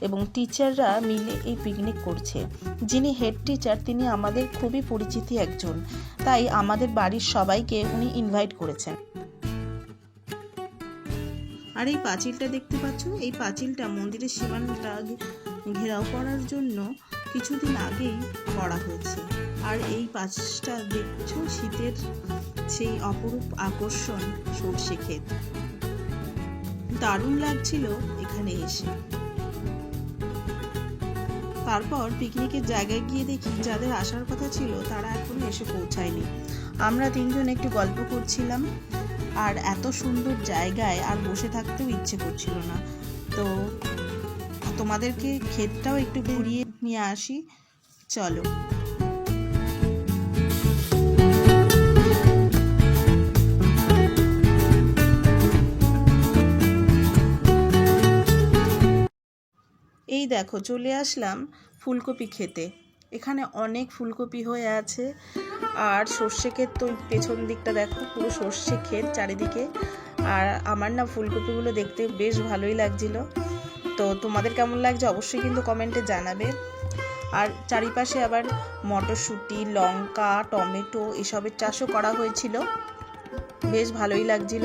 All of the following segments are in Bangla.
এবং টিচাররা মিলে এই পিকনিক করছে। যিনি হেড টিচার তিনি আমাদের খুবই পরিচিতি একজন। তাই আমাদের বাড়ির সবাইকে উনি ইনভাইট করেছেন। আর এই পাঁচিলটা দেখতে পাচ্ছ? এই পাঁচিলটা মন্দিরের সীমানাটা ঘেরাও করার জন্য কিছুদিন আগেই করা হয়েছে। আর এই পাঁচটা দেখছ? শীতের সেই অপরূপ আকর্ষণ সর্ষে ক্ষেত। দারুণ লাগছিল এখানে এসে। তারপর পিকনিকের জায়গায় গিয়ে দেখি যাদের আসার কথা ছিল তারা এখনও এসে পৌঁছায়নি। আমরা তিনজন একটু গল্প করছিলাম আর এত সুন্দর জায়গায় আর বসে থাকতেও ইচ্ছে করছিল না। তো তোমাদেরকে ক্ষেতটাও একটু ঘুরিয়ে নিয়ে আসি। চলো। এই দেখো, চলে আসলাম ফুলকপি খেতে। এখানে অনেক ফুলকপি হয়ে আছে। আর সর্ষে ক্ষেত তো পেছন দিকটা দেখো, পুরো সর্ষে ক্ষেত চারিদিকে। আর আমার না ফুলকপিগুলো দেখতে বেশ ভালোই লাগছিল। তো তোমাদের কেমন লাগছে অবশ্যই কিন্তু কমেন্টে জানাবে। আর চারিপাশে আবার মটরশুঁটি, লঙ্কা, টমেটো এসবের চাষও করা হয়েছিল। বেশ ভালোই লাগছিল।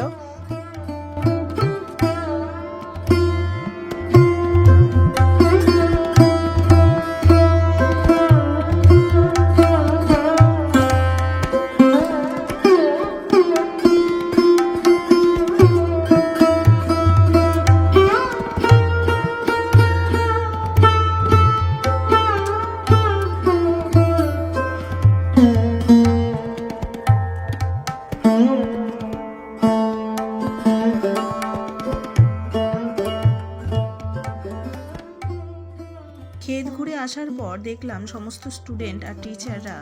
আসার পর দেখলাম সমস্ত স্টুডেন্ট আর টিচাররা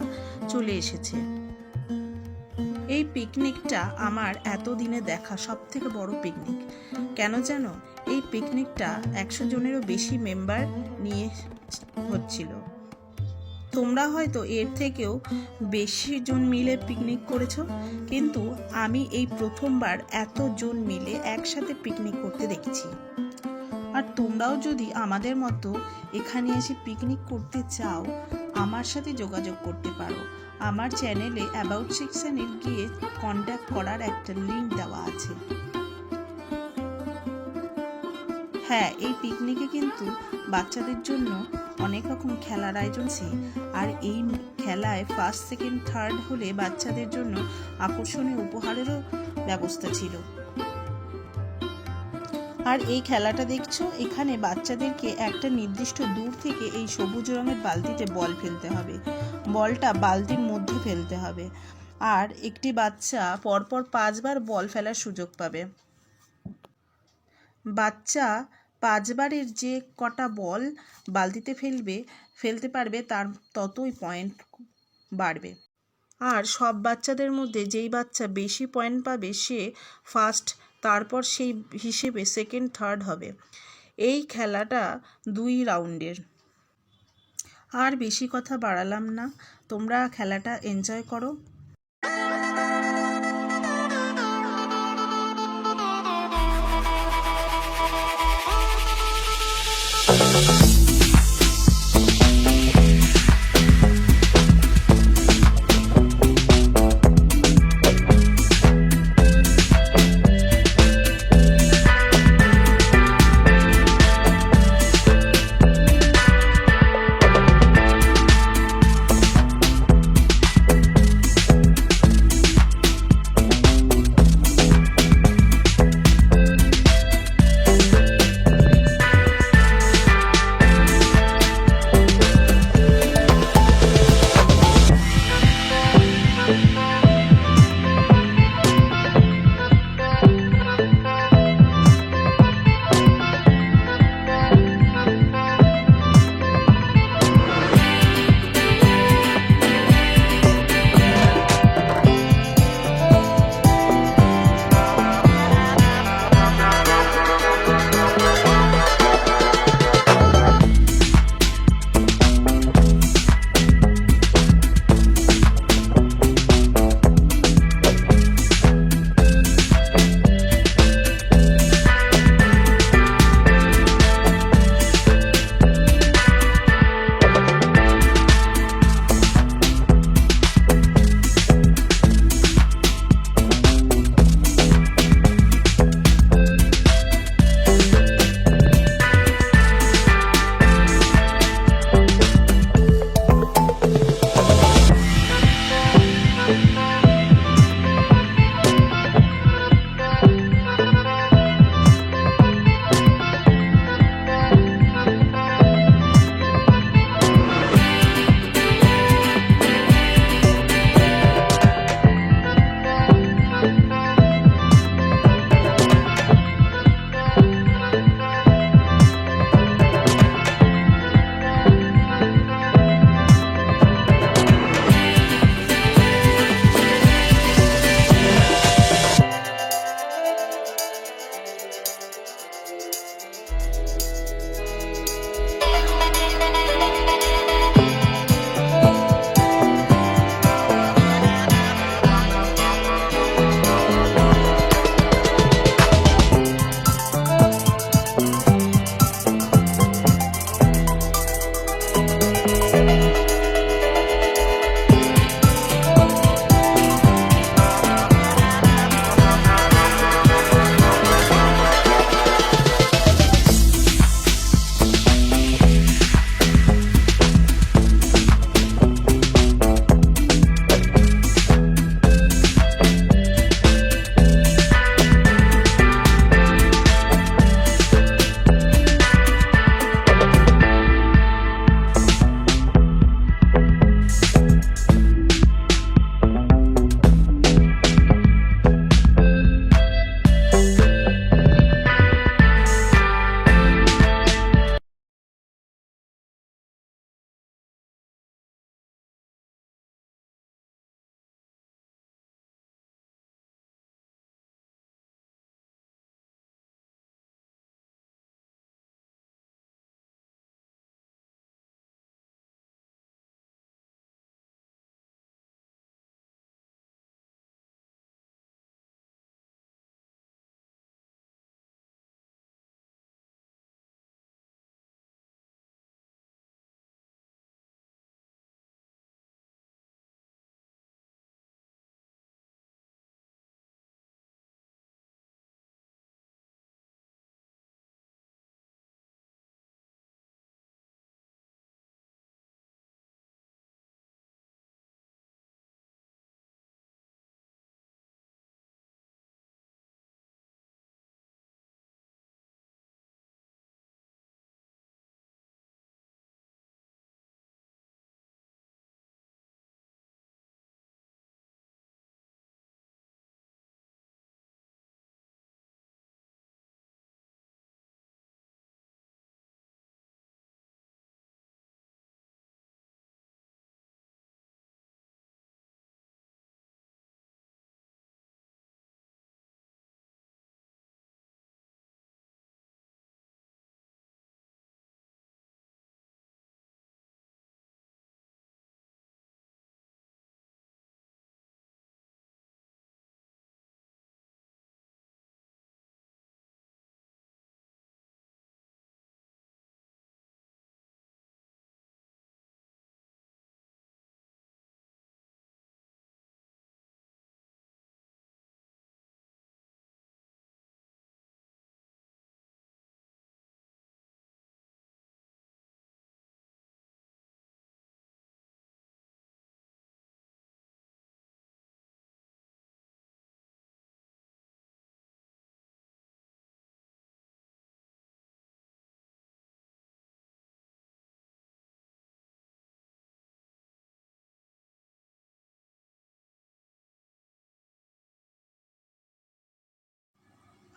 চলে এসেছে। এই পিকনিকটা আমার এতদিনে দেখা সব থেকে বড় পিকনিক কেন জানো? এই পিকনিকটা একশো জনেরও বেশি মেম্বার নিয়ে হচ্ছিল। তোমরা হয়তো এর থেকেও বেশি জন মিলে পিকনিক করেছ, কিন্তু আমি এই প্রথমবার এত জন মিলে একসাথে পিকনিক করতে দেখেছি। আর তোমরাও যদি আমাদের মতো এখানে এসে পিকনিক করতে চাও, আমার সাথে যোগাযোগ করতে পারো। আমার চ্যানেলে অ্যাবাউট সেকশনে গিয়ে কন্ট্যাক্ট করার একটা লিঙ্ক দেওয়া আছে। হ্যাঁ এই পিকনিকে কিন্তু বাচ্চাদের জন্য অনেক রকম খেলার আয়োজন আছে। আর এই খেলায় ফার্স্ট সেকেন্ড থার্ড হলে বাচ্চাদের জন্য আকর্ষণীয় উপহারেরও ব্যবস্থা ছিল। আর এই খেলাটা দেখছ? এখানে বাচ্চাদেরকে একটা নির্দিষ্ট দূর থেকে এই সবুজ রঙের বালতিতে বল ফেলতে হবে। বলটা বালতির মধ্যে ফেলতে হবে। আর একটি বাচ্চা পরপর পাঁচবার বল ফেলার সুযোগ পাবে। বাচ্চা পাঁচবারের যে কটা বল বালতিতে ফেলবে, ফেলতে পারবে তার ততই পয়েন্ট বাড়বে। আর সব বাচ্চাদের মধ্যে যেই বাচ্চা বেশি পয়েন্ট পাবে সে ফার্স্ট তারপর সেই হিসেবে সেকেন্ড থার্ড হবে। এই খেলাটা দুই রাউন্ডের। আর বেশি কথা বাড়ালাম না। তোমরা খেলাটা এনজয় করো।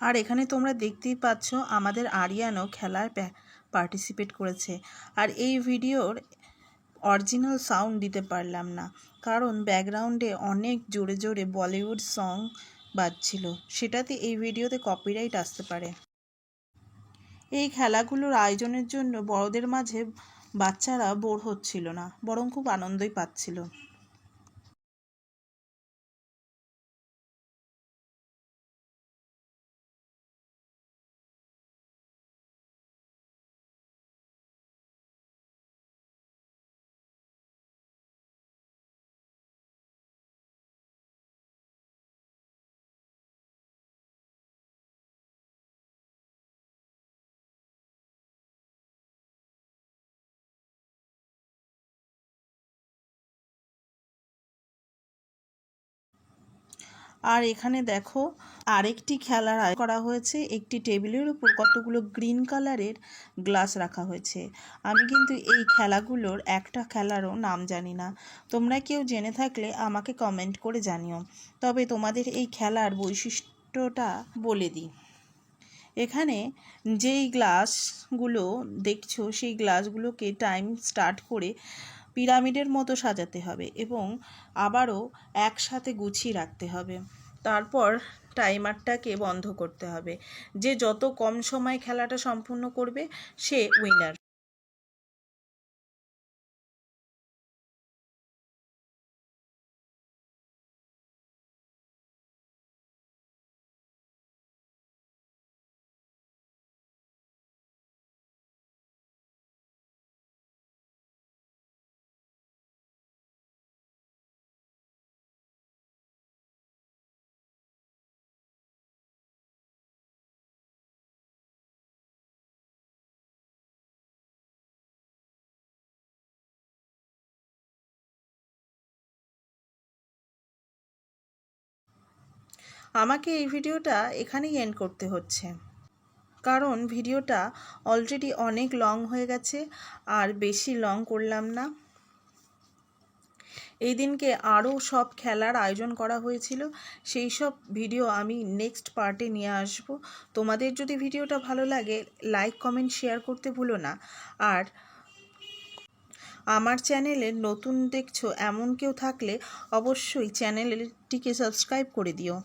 আর এখানে তোমরা দেখতেই পাচ্ছ আমাদের আরিয়ানও খেলায় পার্টিসিপেট করেছে। আর এই ভিডিওর অরিজিনাল সাউন্ড দিতে পারলাম না। কারণ ব্যাকগ্রাউন্ডে অনেক জোরে জোরে বলিউড সং বাজছিল। সেটাতে এই ভিডিওতে কপিরাইট আসতে পারে। এই খেলাগুলোর আয়োজনের জন্য বড়দের মাঝে বাচ্চারা বোর হচ্ছিল না, বরং খুব আনন্দই পাচ্ছিল। আর এখানে দেখো আরেকটি খেলার আয়োজন করা হয়েছে। একটি টেবিলের উপর কতগুলো গ্রিন কালারের গ্লাস রাখা হয়েছে। আমি কিন্তু এই খেলাগুলোর একটা খেলারও নাম জানি না। তোমরা কেউ জেনে থাকলে আমাকে কমেন্ট করে জানিও। তবে তোমাদের এই খেলার বৈশিষ্ট্যটা বলে দিই। এখানে যেই গ্লাসগুলো দেখছ, সেই গ্লাসগুলোকে টাইম স্টার্ট করে পিরামিডের মতো সাজাতে হবে এবং আবারও একসাথে গুছিয়ে রাখতে হবে। তারপর টাইমারটাকে বন্ধ করতে হবে। যে যত কম সময় খেলাটা সম্পূর্ণ করবে, সে উইনার আমাকে এই ভিডিওটা এখানেই এন্ড করতে হচ্ছে। কারণ ভিডিওটা অলরেডি অনেক লং হয়ে গেছে, আর বেশি লং করলাম না। এই দিনকে আরও সব খেলার আয়োজন করা হয়েছিল, সেই সব ভিডিও আমি নেক্সট পার্টে নিয়ে আসব। তোমাদের যদি ভিডিওটা ভালো লাগে লাইক কমেন্ট শেয়ার করতে ভুলো না। আর আমার চ্যানেলে নতুন দেখছ, এমন কেউ থাকলে অবশ্যই চ্যানেলটিকে সাবস্ক্রাইব করে দিও।